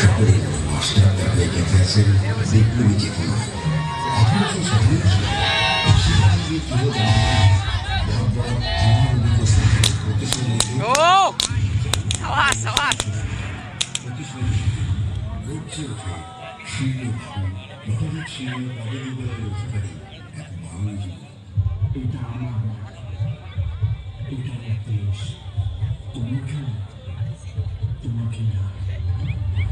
সকলে মাস্টার হয়ে। আছেন বিপ্লবী চেতনা এটা আমার এটা আমার দেশ তোমাকে তোমাকে না।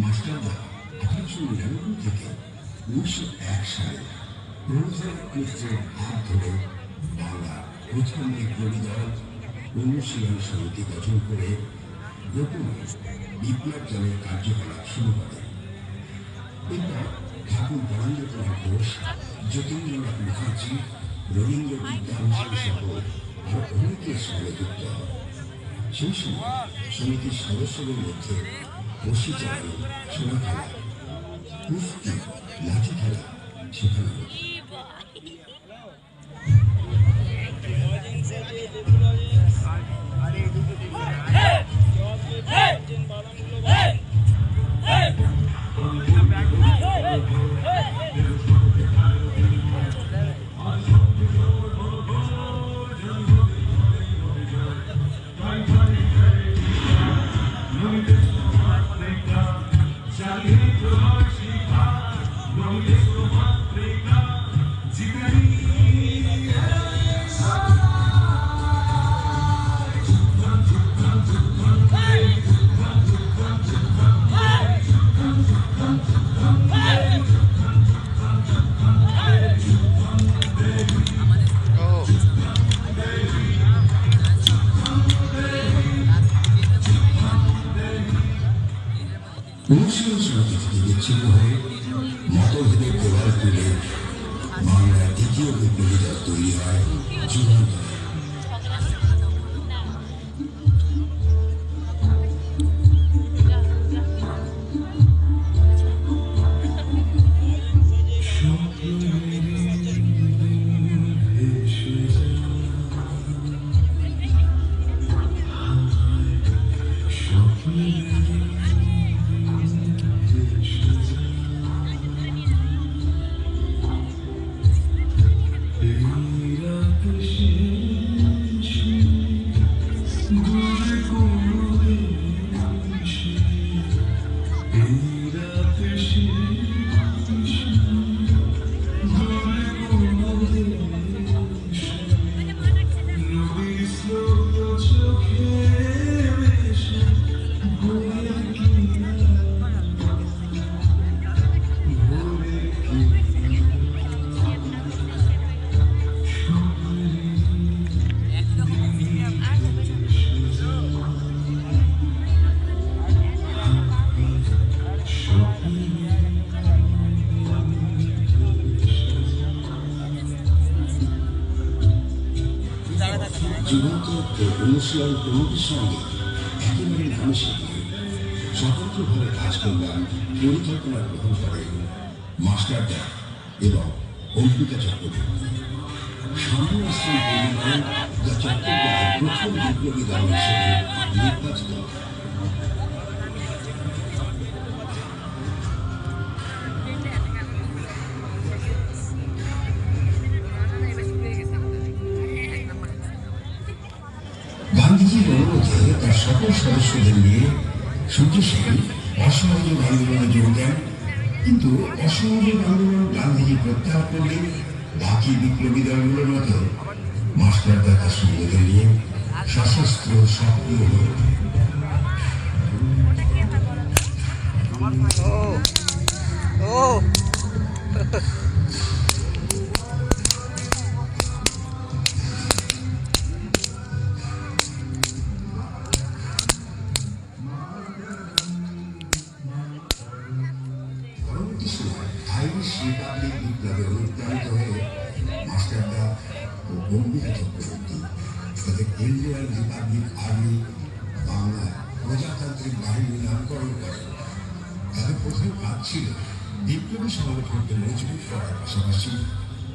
মাস্টারদা, আঠারোশো নিরানব্বই থেকে উনিশশো এক সালে প্রণোদয় মিত্রের হাত ধরে বাংলা প্রথম বিপ্লবী দল অনুশীলন সমিতি গঠন করে গোপনে বিপ্লব দলের কার্যকলাপ শুরু করে এরপর ঠাকুর বরেন্দ্রনাথ ঘোষ যতীন্দ্রনাথ মুখার্জি রবীন্দ্র বিদ্যাভূষণ সহ আরও অনেকের সঙ্গে যুক্ত। হন সেই সময় সমিতির সদস্যদের মধ্যে বসি চালানো সোনা খেলা কুস্তি লাঠি খেলা শেখানো হতো অনুশীলন সমিতি থেকে বিচ্ছিন্ন হয়ে মতভেদের দেওয়াল তুলে বাংলায় দ্বিতীয় বিপ্লবী দল তৈরি হয় যুবন ও অনুশীলন প্রমুখের সঙ্গে একেবারে শিখিয়ে স্বতন্ত্রভাবে কাজ করবার পরিকল্পনা গ্রহণ করেন মাস্টারদা এবং অঙ্কিতা চক্রবর্তী সামনে আসছেন যা চট্টগ্রামের প্রথম বিপ্লবী দল হিসেবে নির্বাচিত হয়। গান্ধীজির অনুরোধে তার সকল সদস্যদের নিয়ে সূর্য সেন অসহযোগ আন্দোলনে যোগ দেন কিন্তু অসহযোগ আন্দোলন গান্ধীজি প্রত্যাহার করলেন বাকি বিপ্লবী দলগুলোর মতো মাস্টার দাদা সঙ্গীদের নিয়ে সশস্ত্র সক্রিয় হয়ে ওঠে। আইরিশ রিপাবলিক বিপ্লবে অনুপ্রাণিত হয়ে মাস্টারদা ও অম্বিকা চক্রবর্তী তাদের ইন্ডিয়ান রিপাবলিক আর্মি, বাংলা প্রজাতান্ত্রিক বাহিনী নামকরণ করেন তাদের প্রধান কাজ ছিল বিপ্লবী সংগঠনকে মজবুত করার পাশাপাশি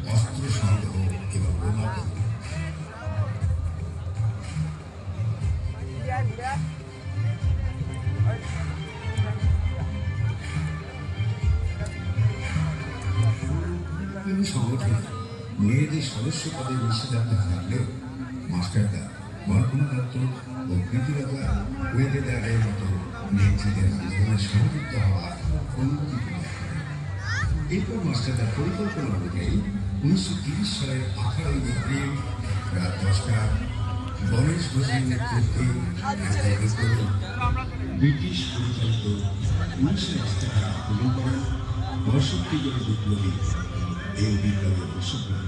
অস্ত্র সংগ্রহ এবং বোমা সংগঠনে মেয়েদের সদস্য পদে নিষেধাজ্ঞা থাকলেও মাস্টারদা কল্পনা দত্ত ও প্রীতিলতা ওয়েদেদারের মতো নেত্রীদের আন্দোলনে সহযুক্ত হওয়ার অনুমতি এরপর মাস্টারদার পরিকল্পনা অনুযায়ী উনিশশো তিরিশ সালের আঠারোই এপ্রিল রাত দশটা গণেশ ঘোষের নেতৃত্বে ব্রিটিশ পরিচালিত উনিশশো টাকা আক্রমণ করেন জন বিপ্লবী এই বিপ্লবে অংশগ্রহণ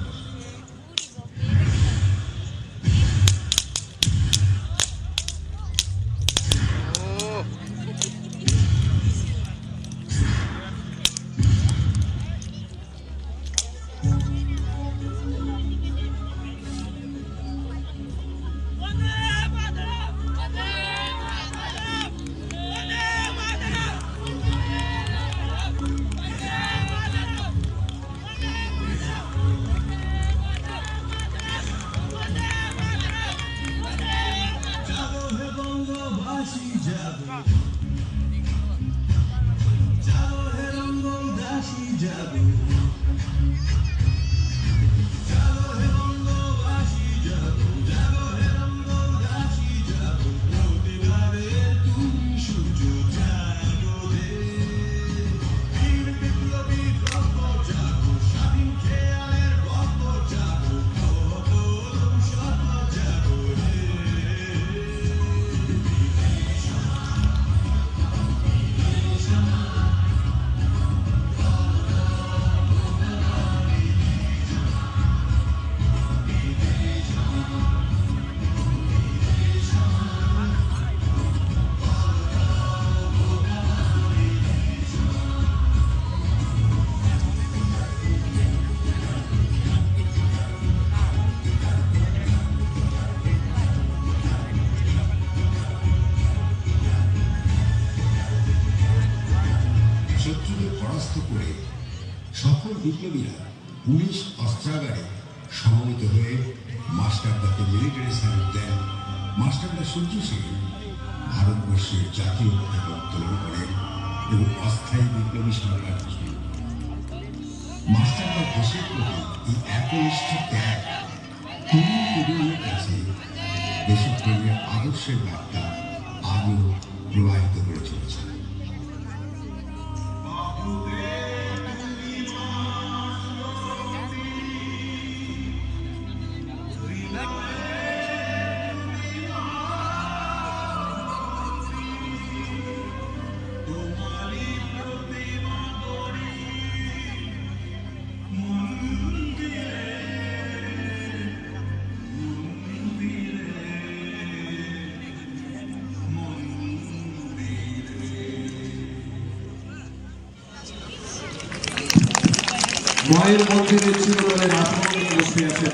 পরাস্ত করে সফল বিপ্লবীরা পুলিশ অস্ত্রাগারে সমবেত হয়ে মাস্টারদাকে মিলিটারি স্যালুট দেন। মাস্টারদা সূর্য সিং ভারতবর্ষের জাতীয় পতাকা উত্তোলন করেন এবং অস্থায়ী বিপ্লবী সরকার মাস্টারদা দেশের প্রতি এই একনিষ্ঠ ত্যাগ তরুণ তরুণীর কাছে দেশপ্রেমের আদর্শের বার্তা আজও প্রবাহিত করে মায়ের মন্দিরে চিরতরে রাষ্ট্রপতি বসে আছে।